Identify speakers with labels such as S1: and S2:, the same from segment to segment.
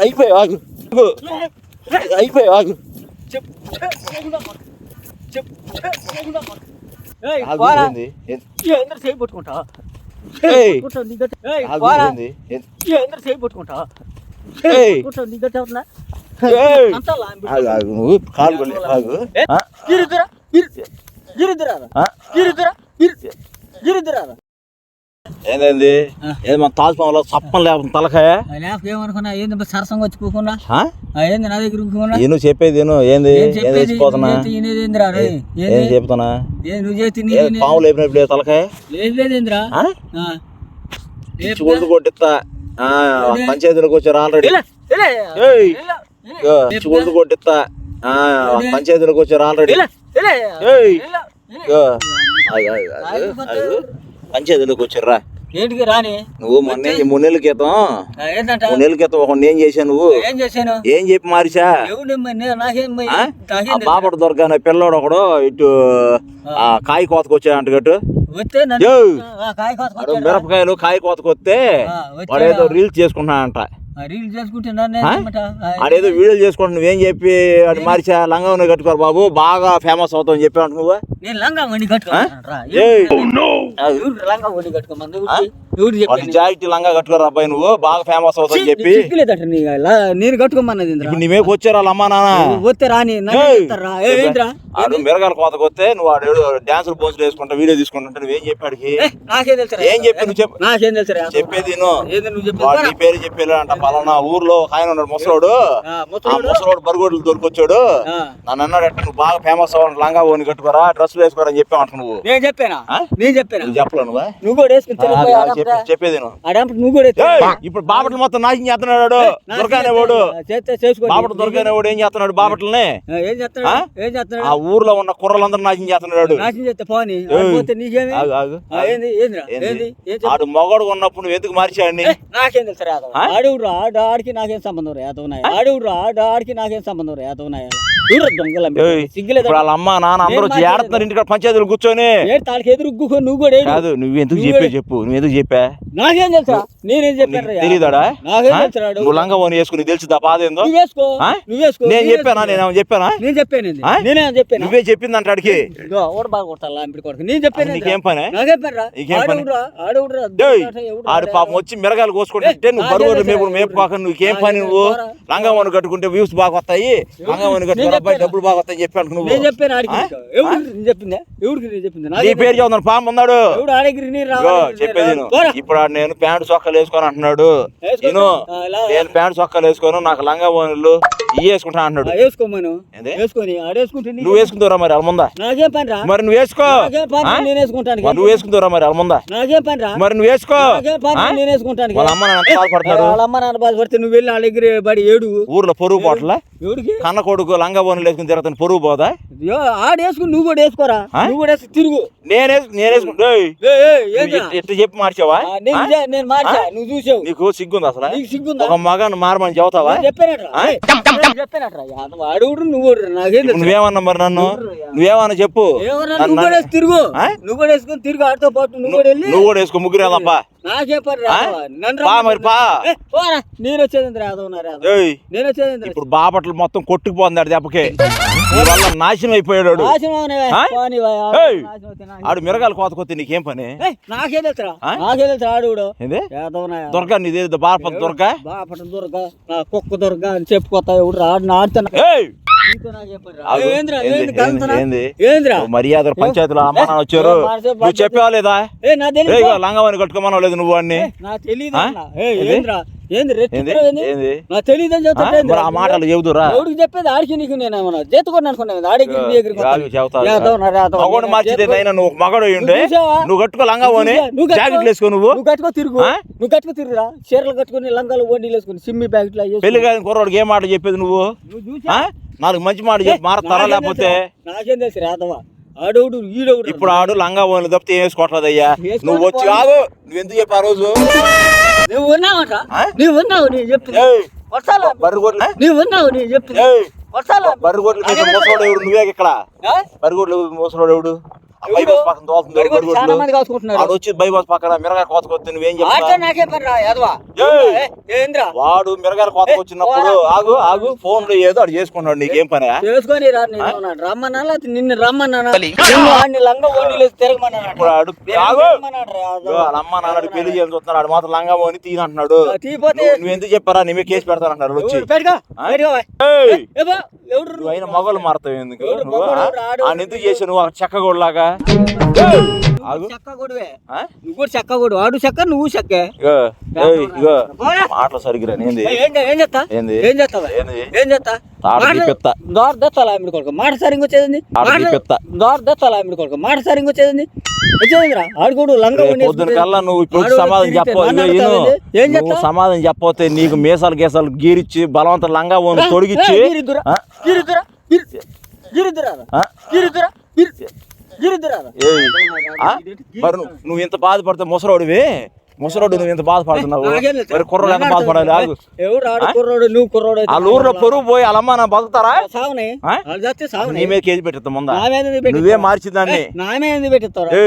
S1: అయిపోయి ఆగు అయిపోయి ఆగు?
S2: ఏంద్ర చేయి పట్టుకుంటా? ఏంద్ర చేయి పట్టుకుంటా
S1: నువ్వు కాలు కొలి, ఆగు ఆ?
S2: గిరిదురా గిరిదురా
S1: ఏంది మన తాజ్మహల్లో లేకుండా తలకాయ?
S2: ఏమనుకున్నా ఏంది సరసంగా వచ్చి కూకున్నా? ఏంది నా దగ్గర కూకున్నా?
S1: ఏ నువ్వు చెప్పేది ఏంది? తెచ్చిపోతున్నా ఏం చెప్తున్నా?
S2: నువ్వు చేతి
S1: పాము లేపినప్పుడు తలకాయ. పిచ్చి కొడుకు కొట్టిస్తా పంచాయతీలోకి వచ్చారు ఆల్రెడీ కొడుకు కొట్టిస్తా పంచాయతీలోకి వచ్చారు ఆల్రెడీ పంచాయతీలోకి వచ్చారా
S2: ఏంటికి రాని?
S1: నువ్వు మొన్న ఈ మూడు నెలల క్రితం నెలల క్రితం ఒక ఏం చేశావు నువ్వు.
S2: ఏం చేశాను?
S1: ఏం చెప్పి మారిసా? బాపట దొరకనే పిల్లోడు ఒకడు ఇటు ఆ. కాయ కోతకు వచ్చాడంట మిరపకాయలు కాయ కోతకు వస్తే? వాడు ఏదో రీల్స్ చేసుకుంటున్నాడంట. ఆడేదో వీడియోలు చేసుకుంటా నువ్వేం చెప్పి వాడు మారిసా లంగా ఉన్నాయి కట్టుకోరు బాబు బాగా ఫేమస్ అవుతావు చెప్పావు నువ్వు?
S2: నేను లంగా వండి?
S1: ఏయ్.
S2: ఎవరు లంగా వండి కట్టుకోమంది
S1: జాకెట్ లంగా కట్టుకోరు అబ్బాయి నువ్వు? బాగా ఫేమస్ అవుతావు చెప్పి.
S2: సిగ్గులేదట నీ లా- నేను కట్టుకోమన్నది
S1: నీవేకి వచ్చారు వాళ్ళ అమ్మా నాన్న.
S2: వస్తే రాని
S1: ఆడు మిరగాల కోతకు వస్తే నువ్వు ఆడు డాన్సులు పోన్సులు వేసుకుంటా వీడియో తీసుకుంటా నువ్వేం చెప్పాడికి
S2: ఏ, నాకేం తెలుసురా?
S1: ఏం చెప్పి నువ్వు చెప్పు.
S2: నాకేం తెలుసురా?
S1: చెప్పేది
S2: నువ్వు
S1: నీ పేరు చెప్పేలా అంట పలానా ఊర్లో ఆయన ఉన్నాడు ముసలోడు.
S2: ముసలోడు?
S1: బరుగోడ్లు దొరికొచ్చాడు. నన్ను అన్నాడు "అట్ట నువ్వు బాగా ఫేమస్ అవ్వాలి లంగా ఓని కట్టుకోరా డ్రెస్సులు వేసుకోరా అని చెప్పావు అంట నువ్వు.
S2: నేను చెప్పానా? నేను చెప్పానా?
S1: నువ్వు చెప్పలే నువ్వా?
S2: నువ్వు కూడా వేసుకుని
S1: చెప్పేది
S2: నువ్వు కూడా
S1: ఇప్పుడు బాపట్లు మొత్తం నాశనం చేస్తున్నాడు. వాడు. దొరకనే వాడు.
S2: చేస్తే చేసుకోండి.
S1: బాపట దొరకనే వాడు ఏం చేస్తున్నాడు బాపట్లని?
S2: ఏం చేస్తున్నాడు?
S1: ఆ?
S2: ఏం చేస్తున్నాడు?
S1: ఆ ఊర్లో ఉన్న కుర్రలందరూ నాశనం చేస్తున్నాడు.
S2: నాశనం చేస్తే పోని?
S1: ఆడు మొగడు ఉన్నప్పుడు నువ్వు ఎందుకు మార్చాడిని
S2: ఏ, నాకేం తెలుసు? ఆడవుడు ఆడు ఆడికి నాకేం సంబంధం రా యాదవ్ నాయ ఆడవుడు ఆడు ఆడికి నాకేం సంబంధం రా
S1: ఇప్పుడు వాళ్ళ అమ్మ నాన్న అందరూ ఏడుతున్నారు ఇంటికాడ పంచాయతీలు కూర్చొని.
S2: తాళ్ళకి ఎదురు నువ్వు కూడా
S1: కాదు నువ్వు ఎందుకు చెప్పే చెప్పు నువ్వు ఎందుకు చెప్పా?
S2: నాకేం తెలుసా నేనేం చెప్పాను?
S1: తెలియదాడా నువ్వు లంగా ఓని వేసుకుని తెలుసుదా బాధ ఏందో?
S2: నువ్వు వేసుకో
S1: ఆ?
S2: నువ్వు వేసుకో
S1: నేను చెప్పానా. నేను చెప్పానా?
S2: నేను చెప్పాను
S1: ఆ?
S2: నేనే చెప్పాను?
S1: నువ్వే చెప్పింది
S2: బాగా కొడుకు? నేను చెప్పాను
S1: నీకేం పని?
S2: నాకేం పని
S1: ఏయ్,
S2: ఎవడు
S1: ఆడు? పాపం వచ్చి మిరగాయలు కోసుకుంటే నువ్వు
S2: తెలుసు
S1: మేపుడు
S2: రా,
S1: మేపుకోక నువ్వేం పని నువ్వు. లంగా ఓని కట్టుకుంటే వ్యూస్ బాగా వస్తాయి. లంగా ఓని కట్టుకుని అబ్బాయి. డబ్బులు బాగా వస్తాయి చెప్పాను నువ్వు.
S2: నేను చెప్పాను ఆడికి. ఎవడికి నేను చెప్పిందా? ఎవడికి నేను చెప్పిందా?
S1: నీ పేరు చదువుతాను పాము ఉన్నాడు?
S2: ఎవడు ఆడికి రావాలి.
S1: చెప్పేది. ఇప్పుడు నేను ప్యాంటు సొక్కలు వేసుకొని అంటున్నాడు. నేను నేను ప్యాంటు సొక్కలు వేసుకోను నాకు లంగా ఇవి వేసుకుంటా అంటున్నాడు
S2: వేసుకోమను? వేసుకొని ఆడేసుకుంటే నీకు-
S1: నువ్వు వేసుకుంటారా మరి వాళ్ళ ముందా?
S2: నాకేం పని రా
S1: మరి నువ్వు వేసుకో?
S2: నేను వేసుకుంటాను
S1: నువ్వు వేసుకుంటారా మరి వాళ్ళ ముందా?
S2: నాకేం పని రా
S1: మరి నువ్వు వేసుకో?
S2: నేను వేసుకుంటాను
S1: వాళ్ళ అమ్మ నాన్న బాధపడతారు
S2: వాళ్ళ అమ్మ నాన్న బాధపడితే నువ్వు వెళ్ళి వాళ్ళ దగ్గర బడి ఏడు.
S1: ఊర్లో పొరుగు పోట్ల? కన్న కొడుకు లంగా ఓనిలు వేసుకుని తిరుగుతాను పొరుగు పోదా?
S2: అయ్యో, ఆడేసుకుని నువ్వు కూడా వేసుకోరా? నువ్వు కూడా తిరుగు.
S1: నేనే నేను వేసుకుంటా చెప్పి మార్చావా?
S2: నేను మార్చా. నువ్వు చూసావు.
S1: నీకు సిగ్గుంది అసలు?
S2: సిగ్గుందా?
S1: ఒక మగాన్ని మారమని చెబుతావా?
S2: చెప్పానట్రా. అడుగుడు నువ్వు
S1: నువ్వేమన్నా మరి నన్ను? నువ్వేమన్నా చెప్పు.
S2: నువ్వు కూడా తిరుగు.
S1: ఆ?
S2: నువ్వు కూడా వేసుకొని తిరుగు ఆడితో పాటు నువ్వు కూడా వెళ్ళి.
S1: నువ్వు కూడా వేసుకో ముగ్గురు
S2: నాకే పని
S1: మరి
S2: నేను వచ్చేది నేను వచ్చేది
S1: ఇప్పుడు బాపట్లు మొత్తం కొట్టుకుపోతుంది ఆడు దెబ్బకి. వల్ల నాశనం అయిపోయాడు. ఆడు. ఆడు మిరగాలు కోతకొస్తే నీకేం పని?
S2: నాకే
S1: దొరక నీది బాపట్ దొరక
S2: బాపట దొరక కుక్క దొరక అని చెప్పుకోతా ఎవడు ఆడిన ఆడుతున్నా
S1: మర్యాద పంచాయతీలో అమ్మ నాన్న వచ్చారు. నువ్వు చెప్పావా లేదా?
S2: ఏ నా
S1: ఏ
S2: తెలియదు
S1: లంగమని కట్టుకోమని లేదు నువ్వు అన్ని. మాటలు చెబుతురా
S2: ఎవడికి చెప్పేది? ఆడికి నీకు నేను ఏమన్నా? చేతుకొని అనుకున్నాను ఆడికి
S1: నువ్వు మగడు
S2: నువ్వు
S1: కట్టుకో లంగా పోని. జాకెట్లు వేసుకో నువ్వు.
S2: నువ్వు కట్టుకో తిరుగు? నువ్వు కట్టుకో తిరుగురా చీరలు కట్టుకుని లంగాలు వడ్డీలు వేసుకుని సిమ్మి ప్యాకెట్లు
S1: పెళ్ళి కాని కుర్రోడికి ఏ మాట చెప్పేది నువ్వు? నాలుగు మంచి మాట చెప్పి మారతారా లేకపోతే?
S2: నాకేం తెలుసు రాదవా ఆడవుడు ఈడవుడు
S1: ఇప్పుడు ఆడు లంగా పోని తప్పితే ఏం వేసుకోవట్లేదయ్యా?
S2: వేసుకోవట్లేదు.
S1: నువ్వు వచ్చి ఆగు నువ్వు ఎందుకు చెప్పు ఆ రోజు?
S2: నువ్వు ఉన్నావట? నువ్వు ఉన్నావు? నీ చెప్పింది
S1: ఏయ్,
S2: వర్షాలు
S1: బర్రిగొడ్లు
S2: నువ్వు ఉన్నావు? నీ చెప్పింది
S1: ఏయ్,
S2: వర్షాలు
S1: బర్రిగొడ్లు మీద ముసలోడు ఎవడు? నువ్వే ఇక్కడ.
S2: ఆ?
S1: బర్రిగొడ్లు ముసలోడు ఎవడు? బైపాస్ పక్కన తోలుతుంది
S2: మరి కూడా చాలా
S1: బరిగొడ్లు
S2: మంది కాసుకుంటున్నారు
S1: ఆడు వచ్చి బైపాస్ పక్కన మిరగాయ కోతకొచ్చి నువ్వేం
S2: ఆడితే
S1: చెప్తా
S2: నాకే పని రా యాదవా?
S1: ఏయ్!
S2: ఏ, ఏంద్రా?
S1: వాడు మిరగాయల కోతకు వచ్చినప్పుడు ఆగు ఆగు ఫోన్లో ఏదో ఆడు చేసుకున్నాడు నీకేం పని?
S2: చేసుకొని రా నేను. రమ్మన్నా నిన్ను లంగా తిరగమన్నాడు
S1: ఆడు ఆగు! అమ్మ నాన్నడు పెళ్ళి చేయని చూస్తున్నాడు. ఆడు మాత్రం లంగా పోని తీనంటున్నాడు
S2: తీపోతే
S1: నువ్వు- నువ్వు ఎందుకు చెప్పారా? నీ మీద కేసు వచ్చి!
S2: ఏబా, ఎవడు
S1: నువ్వు అయిన మొగలు మారుతావు ఎందుకు? ఆయన ఎందుకు చేసావు? నువ్వు చెక్క
S2: నువ్వు కూడా చెక్క కొడు ఆడు చెక్క నువ్వు చెక్క.
S1: ఇగో మాటలు సరిగ్గా ఏంది?
S2: ఏం చే- ఏం చేస్తా
S1: ఏంది?
S2: ఏం చేస్తావా
S1: ఏంది?
S2: ఏం చేస్తా
S1: తాడు తీపిత్తా.
S2: దోర దత్తాలా ఆమెడు కొడుకు? మాట సరింగ్ వచ్చేది
S1: తాడు తీపిత్తా.
S2: దోర దత్తాలా ఆమెడు కొడుకు? మాట సరింగ్ వచ్చేది వచ్చేదిరా ఆడుకోడు లంగా
S1: పొద్దున కల్లా నువ్వు ఇప్పుడు సమాధానం చెప్పవు? సమాధానం చెప్పకపోతే నీకు మీసాలు గీసాలు గీరిచ్చి బలవంత లంగా తొడిగిచ్చి
S2: గిరిదురా? గిరిదురా గిరిదురా? గిరిదురా?
S1: మరి నువ్వు- నువ్వు ఇంత బాధపడితే ముసరోడివి ముసరోడు నువ్వు ఇంత బాధపడుతున్నావు. మరి కుర్రోడు ఎంత బాధపడాలి?
S2: కుర్రోడు నువ్వు కుర్రోడు
S1: వాళ్ళ ఊర్లో పొరుగు పోయి వాళ్ళమ్మ నా బతుకుతారా? నీ మీద కేజీ పెట్టిస్తా ముందా? నువ్వే
S2: పెట్టిస్తావు?
S1: మార్చిందాన్ని
S2: ఏ,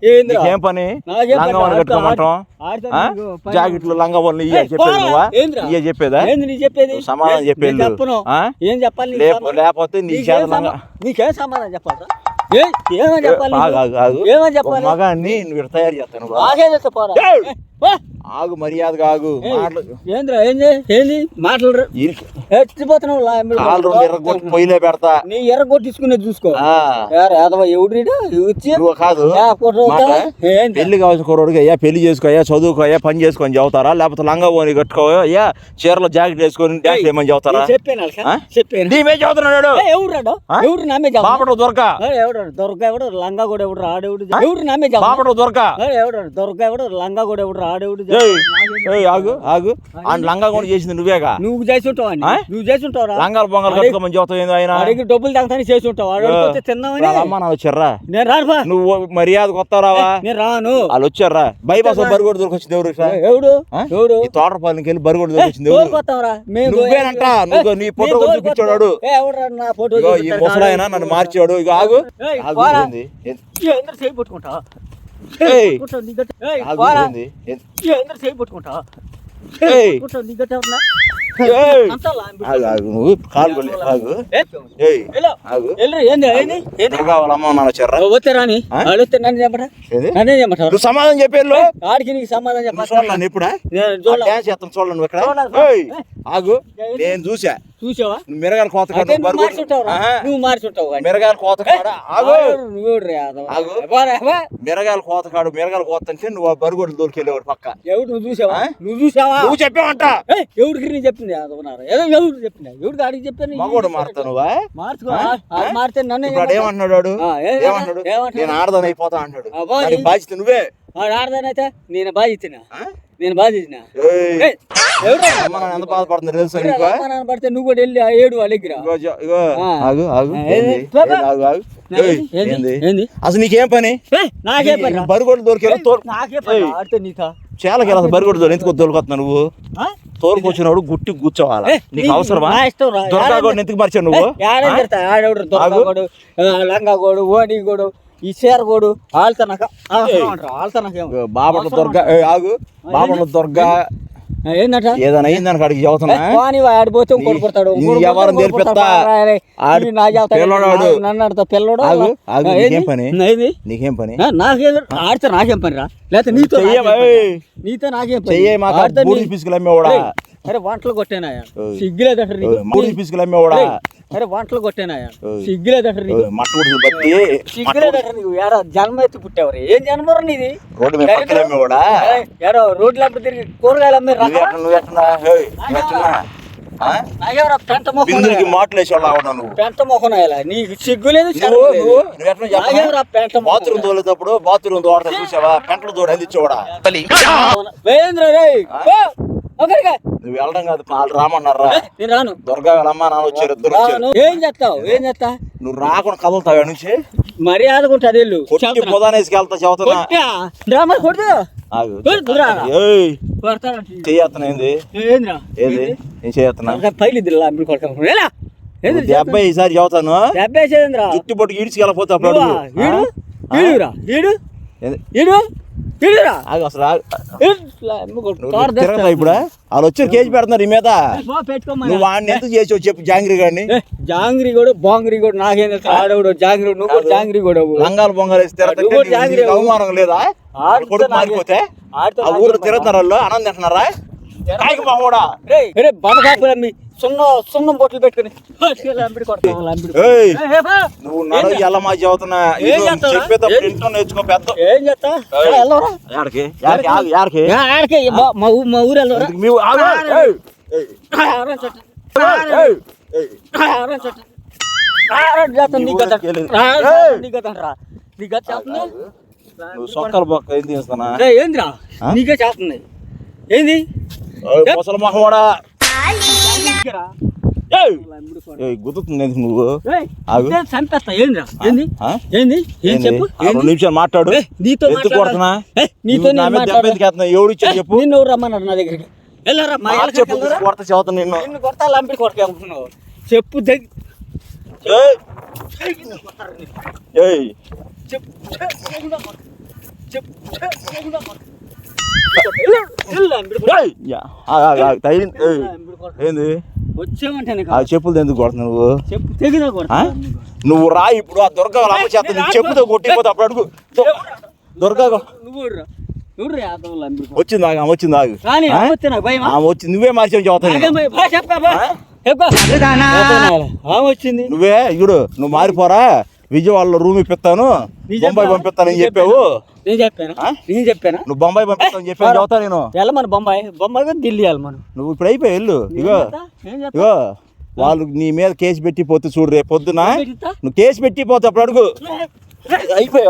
S1: పని?
S2: నాకేం పని?
S1: లంగా
S2: ఆడుకో,
S1: కట్టుకోమంటాం. జాకెట్లు లంగా వాళ్ళు ఇయ్య చెప్పేది. నువ్వా? ఇయ్య చెప్పేదా? సమాధానం చెప్పేది?
S2: ఏం చెప్పాలి?
S1: లేకపోతే నీ చేత లంగా
S2: నీకేం సమాధానం చెప్పాలరా? ఏ ఏమని చెప్పాలి? ఏమని చెప్పాలి?
S1: మగాన్ని తయారు చేస్తాను
S2: ఆగే.
S1: ఆగు మర్యాదగా ఆగు. మాటలు
S2: ఏందిరా ఏంది ఏంది? మాటలు మీరు
S1: కాలు రెండు ఎర్రగొట్టి పొయ్యిలో పెడతా.
S2: నీ ఎర్ర కొట్టించుకునేది చూసుకో. ఎవడ్రీడా వచ్చి?
S1: కాదు. పెళ్ళి కావాల్సిన కుర్రోడికి అయ్యా పెళ్ళి చేసుకో అయ్యా చదువుకో అయ్యా పని చేసుకొని చెబుతారా? లేకపోతే లంగా పోని కట్టుకో అయ్యా చీరలో జాకెట్ వేసుకొని డాన్స్ చెబుతారా?
S2: నేను చెప్పాను? చెప్పాను?
S1: నీవే
S2: ఎవడ్రాడు
S1: ఆ?
S2: ఎవడు నామే
S1: బాపట దొరక.
S2: ఎవడు దొరక ఎవడు? లంగా కూడా ఎవడు ఆడేవుడు ఎవడు నామే
S1: బాపట దొరక.
S2: ఎవడు దొరక ఎవడు? లంగా కూడా ఎవడు
S1: ఏయ్ ఆగు ఆగు. ఆ లంగా కూడా చేసింది నువ్వేగా?
S2: నువ్వు చేసి ఉంటావు? నువ్వు చేసి ఉంటావురా
S1: లంగాలు బొంగాలు కట్టుకోమని చెబుతావు ఏందో ఆయన?
S2: అడిగి డబ్బులు తగ్గుతాని చేసి ఉంటావు
S1: అమ్మ నాన్న వచ్చారా
S2: నేను రాను.
S1: నువ్వు మర్యాద కొత్తారావా
S2: నేను రాను.
S1: వాళ్ళు వచ్చారా? బైపాస్ బరిగొడ్డు దొరికొచ్చింది ఎవరు?
S2: ఎవడు? ఎవడు?
S1: తోటపాలెంకి వెళ్ళి బరిగొడ్డు దొరికొచ్చింది నువ్వేనంట నువ్వు నీ ఫోటో చూపించాడు
S2: నా
S1: ఈ ముసలాయన నన్ను మార్చాడు ఇక ఆగు. ఆగు. ఏంది?
S2: చేయి పట్టుకుంటా పట్టుకుంటా, చెప్పరా?
S1: సమాధానం చెప్పేళ్ళు.
S2: ఆడికి నీకు సమాధానం చెప్పాలి
S1: చూడలేను. డ్యాన్స్ చేస్తాను ఇక్కడ. ఏయ్ ఆగు. నేను చూసా.
S2: చూసావా?
S1: కోత నువ్వు
S2: మార్చుంటావు
S1: కోత కోత కాడు మిరగాయల కోత అంటే నువ్వు ఆ బరిగొడ్లు దొరికెళ్ళేవాడు పక్క.
S2: ఎవడు నువ్వు చూసావా? నువ్వు చూసావా?
S1: నువ్వు చెప్పావంట.
S2: ఎవడికి నేను చెప్పింది యాదవనారా ఏదో ఎవడు చెప్పింది? ఎవడికి ఆడికి చెప్పాను?
S1: మగోడు మారుతా నువ్వా?
S2: మార్చుకో మారితే నన్ను?
S1: నేను ఆడదాని అయిపోతా దానికి బాధ్యత నువ్వే.
S2: ఆడదానైతే నేను బాధించిన
S1: ఆ?
S2: నేను
S1: ఎంత బాధపడుతుంది తెలుసా
S2: అమ్మ నాన్న పడితే నువ్వు కూడా వెళ్ళి ఏడు వాళ్ళ దగ్గర.
S1: ఆగు ఆగు? ఆగు ఆగు? అసలు నీకేం పని?
S2: నాకే పని? ఏయ్,
S1: తోలు
S2: నాకే పని? రా.
S1: ఏయ్.
S2: ఆడితే నీకా?
S1: చేలకి వెళ్ళాలి బరిగొడ్డు దొరి ఎందుకు తోలుకొస్తున్నా నువ్వు?
S2: ఆ?
S1: తోలుకొచ్చినప్పుడు గుట్టి కూర్చోవాలా? నీకు అవసరమా. దొరకా కూడా ఎందుకు మర్చావు నువ్వు?
S2: దొరకగోడు, లంగాగోడు ఓడిగోడు ఈ చీరగోడు ఆళ్ళతో నాకు ఆళ్ళతో నాకేమో.
S1: ఇగో బాపట్ల దుర్గా ఆగు. బాపట్ల దుర్గా.
S2: ఏంటంట
S1: ఏదైనా అయిందని అడిగి చదువుతున్నా
S2: వాని ఆడిపోతే ఇంకోటి
S1: నీ-
S2: కొడతాడు.
S1: నీ
S2: ఇంకోటి
S1: వ్యవహారం
S2: కొడతాడు, ఇంకోటి
S1: తెలిపిస్తా.
S2: కొడతాడు. రా, రా,
S1: ఆడు
S2: ఇవి నా చెబుతాడు.
S1: పిల్లవాడు.
S2: నా- నన్ను పిల్లడు
S1: ఆగు, ఆగు,
S2: ఆ,
S1: నీకేం? పని? నీకేం పని?
S2: ఆ, నాకేం ఆడితే నాకేం పని రా? లేకపోతే నీతో. నీతో నాకేం పని?
S1: చెయ్యే మాకు?
S2: ఆడితే
S1: బూడిద
S2: నీ-
S1: పిసుకులు అమ్మేవాడా?
S2: అరే వంటలు. సిగ్గులేదట
S1: పిసుకులు అమ్మేవాడా?
S2: అరే వంటలు కొట్టేనాయా నీకు.
S1: మట్టుకుడు బట్టి
S2: సిగ్గులేదట నీకు. ఏరా జన్మ ఎత్తి పుట్టావరు? ఏం జన్మరా నీది?
S1: రోడ్డు మీద పక్కన అమ్మేవాడా
S2: ఏయ్, ఏరో రోడ్ల అప్పుడు తిరిగి కూరగాయలు అమ్మే
S1: నువ్వు ఎట్లా ఎట్లా
S2: పెంట మొహం
S1: మాటలు వేసేవాళ్ళు ఆవిడ నువ్వు.
S2: పెంట మొహం అయ్యలా నీకు సిగ్గులేదు పెంట?
S1: బాత్రూమ్ తోలేటప్పుడు బాత్రూమ్ తోడతా చూసావా? పెంటలు తోడు అందించేవాడా?
S2: వేంద్ర ఒకరిగా.
S1: నువ్వు వెళ్ళడం కాదు వాళ్ళు రామన్నారా?
S2: ఏ, నేను రాను.
S1: దుర్గా వాళ్ళ అమ్మ నాన్న వచ్చారు ఇద్దరు వచ్చారు.
S2: ఏం చేస్తావు? ఏం చేస్తా?
S1: నువ్వు రాకుండా కదులుతావు నుంచి?
S2: మర్యాదగా ఉంటుంది వెళ్ళు.
S1: కొట్టి పొదానేసుకు వెళ్తా
S2: కొడుతు.
S1: ఏంది? ఏది? నేను చేయత్తనా
S2: పైలు ఇద్దరు
S1: డెబ్బై ఈసారి చదువుతాను
S2: డెబ్బై
S1: జుట్టు పట్టుకు ఈడ్చుకెళ్ళపోతే.
S2: ఈడు? ఈడు? ఈడు?
S1: ఇప్పుడు వాళ్ళు వచ్చి కేజీ పెడుతున్నారు ఈ మీద. నువ్వు వాడిని ఎందుకు చేసావు చెప్పు జాంగ్రీ గారిని
S2: ఏ, జాంగ్రీ కూడా బాంగ్రీ కూడా నాకేం ఆడవుడు జాంగ్రీ నువ్వు కూడా జాంగ్రీ కూడా
S1: లంగాలు బొంగాలు వేసి అవమానం లేదా? కొడుకు మారిపోతే?
S2: మరి.
S1: తిరుగుతున్నారు వాళ్ళు ఆనందం తింటున్నారా కాయకు మామూడా
S2: రేయ్, రే అమ్మి సున్నం సున్నం బొట్లు పెట్టుకుని.
S1: నువ్వు నడు ఎలా మా చదువుతున్నా? చెప్పేటప్పుడు ఇంట్లో నేర్చుకో పెద్ద.
S2: ఏం చేస్తా మా ఊరు
S1: మీ సొక్కల బొక్క ఏం తీస్తున్నా
S2: ఏందిరా? నీకే చేస్తుంది ఏంది?
S1: ముసలి మొహవాడా? నువ్వు?
S2: చంపేస్తా? ఏంది? ఏంది? ఏం? చెప్పు?
S1: ఆ రెండు నిమిషాలు మాట్లాడు.
S2: నీతో
S1: ఎందుకు. కొడుతున్నా?
S2: నీతో?
S1: ఎవడు ఇచ్చాడు చెప్పు.
S2: నిన్ను ఎవరు రమ్మన్నాడు నా దగ్గరికి? వెళ్ళరా మా
S1: మాట
S2: ఇళ్ళకి
S1: చెప్పు
S2: వెళ్ళరా?
S1: కొడత చదువుతా నిన్ను.
S2: నిన్ను కొడతా లంపిడి కొడతా అనుకున్నావు చెప్పు.
S1: ఏంది?
S2: వచ్చామంటే
S1: చెప్పులు ఎందుకు కొడుతున్నావు నువ్వు?
S2: చెప్పు తెగిన కొడతా.
S1: ఆ? నువ్వు రా ఇప్పుడు ఆ దుర్గా అమ్మ చేత నీ చెప్పుతో కొట్టిపోతే అప్పుడు అడుగు. దుర్గా
S2: నువ్వు.
S1: వచ్చింది ఆగు ఆమె వచ్చింది ఆగు. ఆమె వచ్చింది నువ్వే మార్చావు చదువుతా
S2: నాకేం భయం? బా, చెప్పా, బా. చెప్పా. ఆమె వచ్చింది.
S1: నువ్వే ఇడు నువ్వు మారిపోరా. విజయవాడలో రూమ్ ఇప్పిస్తాను. బొంబాయి? పంపిస్తానని చెప్పావు.
S2: నేను చెప్పాను? నేను చెప్పానా.
S1: నువ్వు బొంబాయి పంపిస్తానని చెప్పాను చదువుతా నేను.
S2: వెళ్ళమను బొంబాయి. బొంబాయి కానీ ఢిల్లీ వెళ్ళి మనం.
S1: నువ్వు ఇప్పుడు అయిపోయి వెళ్ళు. ఇగో? ఇగో. వాళ్ళు నీ మీద కేసు పెట్టి పోతే చూడు రేపు పొద్దున? నువ్వు కేసు పెట్టి పోతే అప్పుడు అడుగు. అయిపోయి